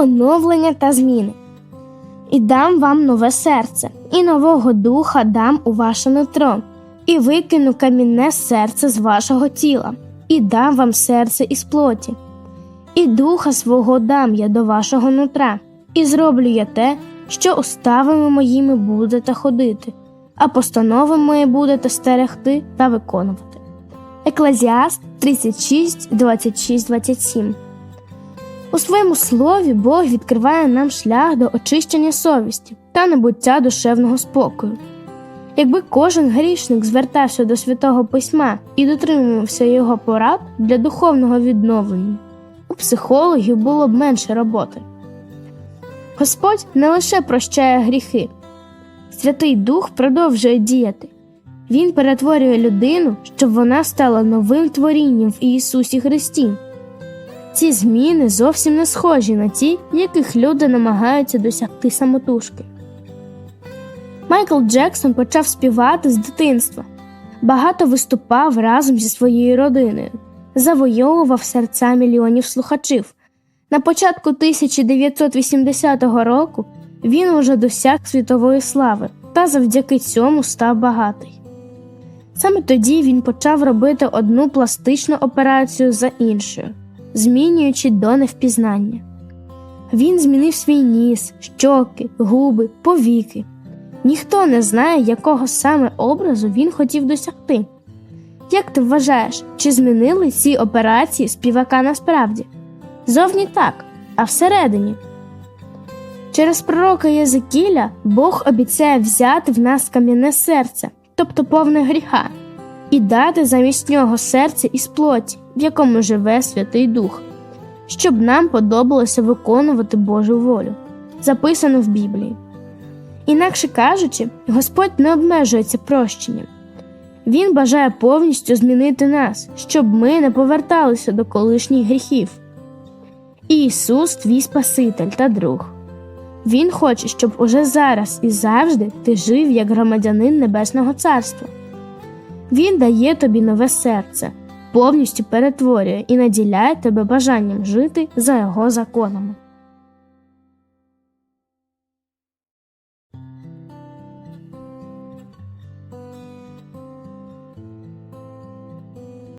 оновлення та зміни. І дам вам нове серце, і нового духа дам у ваше нутро, і викину камінне серце з вашого тіла, і дам вам серце із плоті, і духа свого дам я до вашого нутра, і зроблю я те, що уставами моїми будете ходити, а постанови мої будете стерегти та виконувати. Еклезіаст 36, 26, 27 У своєму слові Бог відкриває нам шлях до очищення совісті та набуття душевного спокою. Якби кожен грішник звертався до святого письма і дотримувався його порад для духовного відновлення, у психологів було б менше роботи. Господь не лише прощає гріхи, Святий Дух продовжує діяти. Він перетворює людину, щоб вона стала новим творінням в Ісусі Христі. Ці зміни зовсім не схожі на ті, яких люди намагаються досягти самотужки. Майкл Джексон почав співати з дитинства, багато виступав разом зі своєю родиною, завойовував серця мільйонів слухачів. На початку 1980 року він уже досяг світової слави та завдяки цьому став багатий. Саме тоді він почав робити одну пластичну операцію за іншою, змінюючи до невпізнання. Він змінив свій ніс, щоки, губи, повіки. Ніхто не знає, якого саме образу він хотів досягти. Як ти вважаєш, чи змінили ці операції співака насправді? Зовні так, а всередині. Через пророка Єзекіля Бог обіцяє взяти в нас кам'яне серце, тобто повне гріха, і дати замість нього серце із плоті, в якому живе Святий Дух, щоб нам подобалося виконувати Божу волю, записано в Біблії. Інакше кажучи, Господь не обмежується прощенням. Він бажає повністю змінити нас, щоб ми не поверталися до колишніх гріхів. Ісус твій Спаситель та друг. Він хоче, щоб уже зараз і завжди ти жив як громадянин Небесного Царства. Він дає тобі нове серце, повністю перетворює і наділяє тебе бажанням жити за його законами.